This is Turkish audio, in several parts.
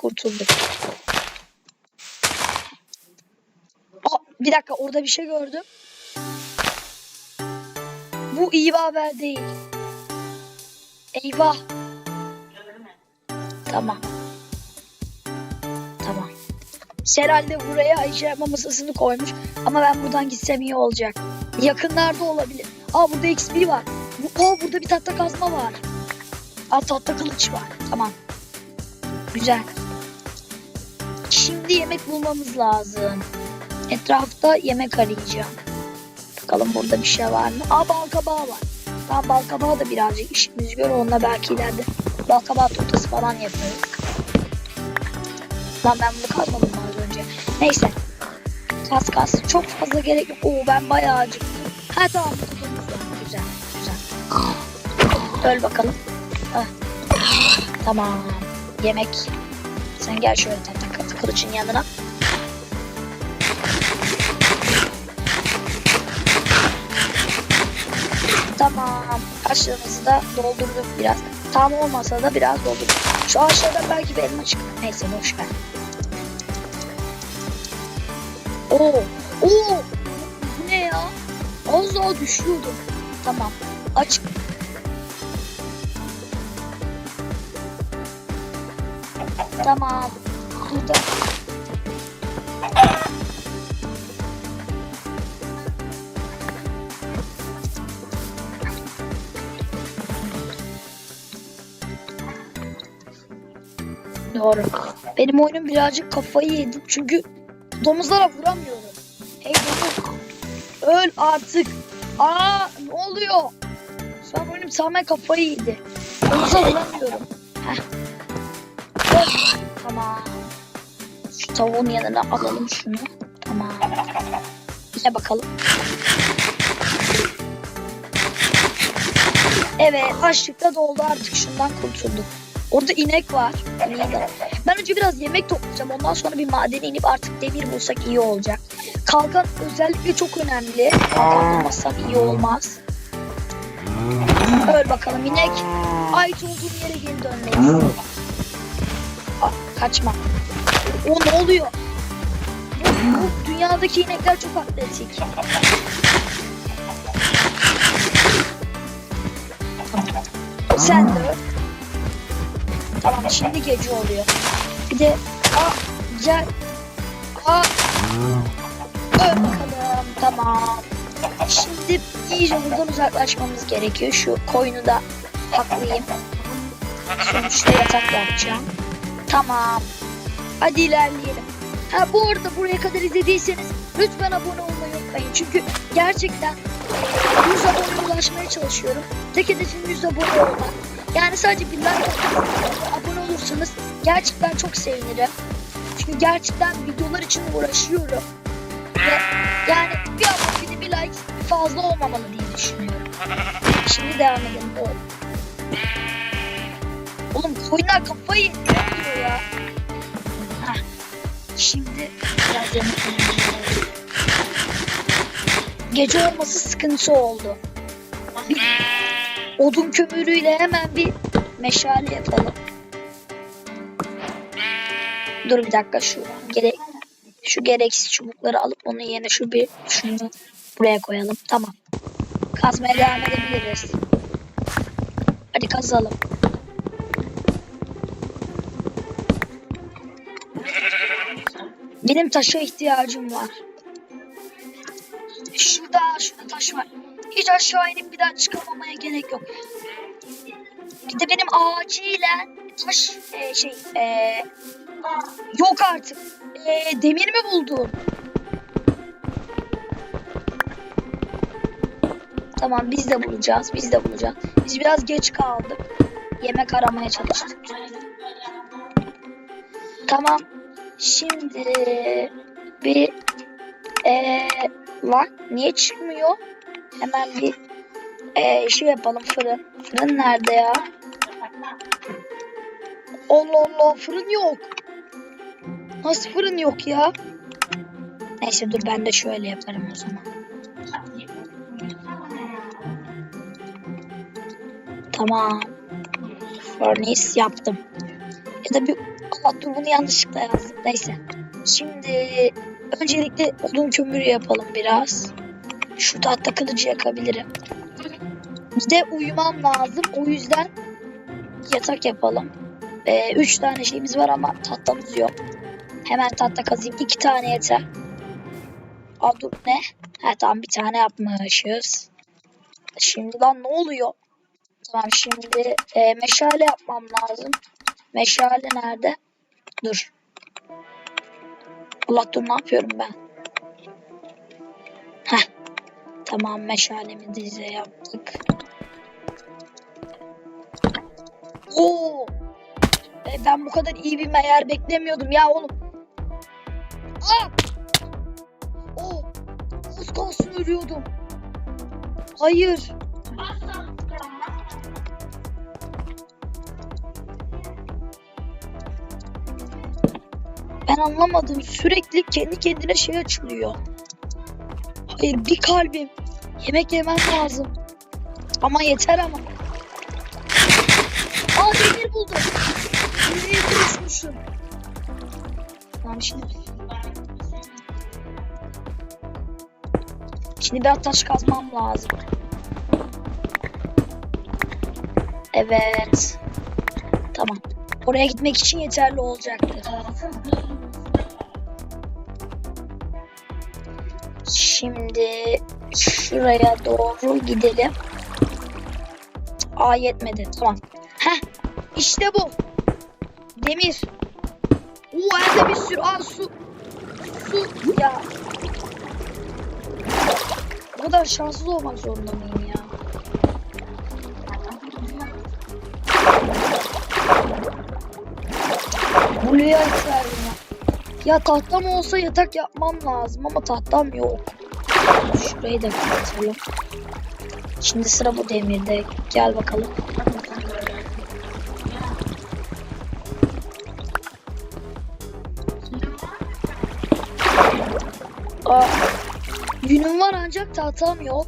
kurtulduk. Aa, bir dakika orada bir şey gördüm. Bu iyi bir haber değil. Eyvah. Tamam. Tamam. Herhalde buraya ayıcırma masasını koymuş. Ama ben buradan gitsem iyi olacak. Yakınlarda olabilir. Aa burada XP var. Bu, aa burada bir tahta kazma var. Aa tahta kılıç var. Tamam. Güzel. Şimdi yemek bulmamız lazım. Etrafta yemek arayacağım. Bakalım burada bir şey var mı? Aa bal kabağı var. Tamam bal kabağı da birazcık işimiz görür. Onunla belki ileride bal kabağı turtası falan yaparız. Lan ben bunu kazmadım az önce. Neyse. Kas kas. Çok fazla gerek yok. Oo ben bayağı acıktım. Ha tamam. Güzel. Güzel. Öl bakalım. Heh. Tamam. Yemek. Sen gel şöyle tahta kılıçın yanına. Tamam. Açlığımızı da doldurduk biraz. Tam olmasa da biraz doldurduk. Şu aşağıda belki bir elma çıkar. Neyse boş ver. Oo. Oo. Bu ne ya? Az daha düşüyordum. Tamam. Aç. Tamam. Burada. Doğru. Benim oyunum birazcık kafayı yedi. Çünkü domuzlara vuramıyorum. Hey domuz. Öl artık. Aa ne oluyor? Şu an oyunum tamamen kafayı yedi. Domuza vuramıyorum. Heh. Öl. Tamam. Tavuğun yanına alalım şunu. Tamam. Yine bakalım. Evet açlıkta doldu artık şundan kurtulduk. Orada inek var. İneği Ben önce biraz yemek toplayacağım. Ondan sonra bir madene inip artık demir bulsak iyi olacak. Kalkan özellikle çok önemli. Kalkan bulmazsam iyi olmaz. Öl bakalım inek. Ait olduğum yere geri dönmeliyiz. Aa, kaçma. O ne oluyor? Bu, dünyadaki inekler çok atletik. Sen de. Tamam şimdi gece oluyor. Bir de aa gel. Öl bakalım tamam. Şimdi iyice buradan uzaklaşmamız gerekiyor. Şu koyunu da haklayayım. Sonuçta yatak yapacağım. Tamam. Hadi ilerleyelim. Ha bu arada buraya kadar izlediyseniz lütfen abone olmayı unutmayın. Çünkü gerçekten e, 100 aboneye ulaşmaya çalışıyorum. Tek hedefim 100 abone olmak. Yani sadece bir like abone olursanız gerçekten çok sevinirim. Çünkü gerçekten videolar için uğraşıyorum. Ve yani bir abone bir like fazla olmamalı diye düşünüyorum. Şimdi devam edelim. Oğlum koyunlar kafayı yiyor ya. Şimdi biraz. Gece olması sıkıntı oldu. Bir odun kömürüyle hemen bir meşale yapalım. Dur bir dakika şu gerek şu gereksiz çubukları alıp onun yerine şu bir şunu buraya koyalım. Tamam. Kazmaya devam edebiliriz. Hadi kazalım. Benim taşa ihtiyacım var. Şurada, şurada taş var. Hiç aşağı inip bir daha çıkamamaya gerek yok. Bir de benim acilen taş e, şey e, yok artık. E, demir mi buldun? Tamam biz de bulacağız. Biz de bulacağız. Biz biraz geç kaldık. Yemek aramaya çalıştık. Tamam. Şimdi bir e, lan niye çıkmıyor? Hemen bir e, şey yapalım fırın. Fırın nerede ya? Allah Allah fırın yok. Nasıl fırın yok ya? Neyse dur ben de şöyle yaparım o zaman. Tamam. Furnace yaptım. Ya da bir Dur bunu yanlışlıkla yazdım. Neyse. Şimdi öncelikle odun kömürü yapalım biraz. Şu tahta kılıcı yakabilirim. Bir de uyumam lazım. O yüzden yatak yapalım. Ee, üç tane şeyimiz var ama tahtamız yok. Hemen tahta kazayım. İki tane yeter. Aa dur ne? Ha tamam bir tane yapmışız. Şimdi lan ne oluyor? Tamam şimdi e, meşale yapmam lazım. Meşale nerede? Dur. Allah dur ne yapıyorum ben? Heh. Tamam meşalemi dize yaptık. Oo! E, ben bu kadar iyi bir meğer beklemiyordum ya oğlum. Aa! Oo! Az kalsın ölüyordum. Hayır. Ben anlamadım. Sürekli kendi kendine şey açılıyor. Hayır bir kalbim. Yemek yemem lazım. Ama yeter ama. Aa demir buldum. Demir düşmüşüm. Tamam şimdi. Şimdi biraz taş kazmam lazım. Evet. Tamam. Oraya gitmek için yeterli olacaktır. Şimdi şuraya doğru gidelim. Aa yetmedi. Tamam. Heh. İşte bu. Demir. Oo elde bir sürü. Aa su. Su. Ya. Bu kadar şanssız olmak zorunda mıyım ya? Blue'ya ihtiyacım var. Ya tahtam olsa yatak yapmam lazım ama tahtam yok. Şurayı da kapatalım. Şimdi sıra bu demirde. Gel bakalım. Aa, yünüm var ancak tahtam yok.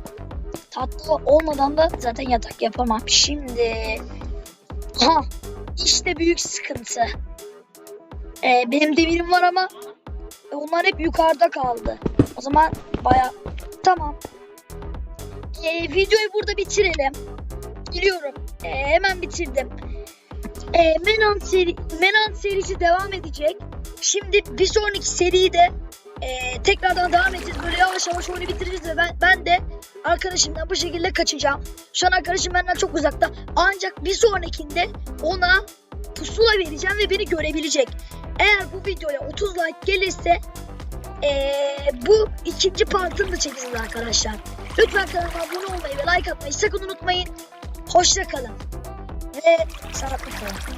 Tahta olmadan da zaten yatak yapamam. Şimdi... Ha, işte büyük sıkıntı. Ee, benim demirim var ama onlar hep yukarıda kaldı. O zaman baya tamam. Ee, videoyu burada bitirelim. Giriyorum. Ee, hemen bitirdim. Ee, Menan seri Menan serisi devam edecek. Şimdi bir sonraki seride e, tekrardan devam edeceğiz. Böyle yavaş yavaş oyunu bitireceğiz ve ben, ben de arkadaşımdan bu şekilde kaçacağım. Şu an arkadaşım benden çok uzakta. Ancak bir sonrakinde ona pusula vereceğim ve beni görebilecek. Eğer bu videoya 30 like gelirse eee, bu ikinci partını da çekeceğiz arkadaşlar. Lütfen kanalıma abone olmayı ve like atmayı sakın unutmayın. Hoşça kalın. Ve sağlıklı kalın.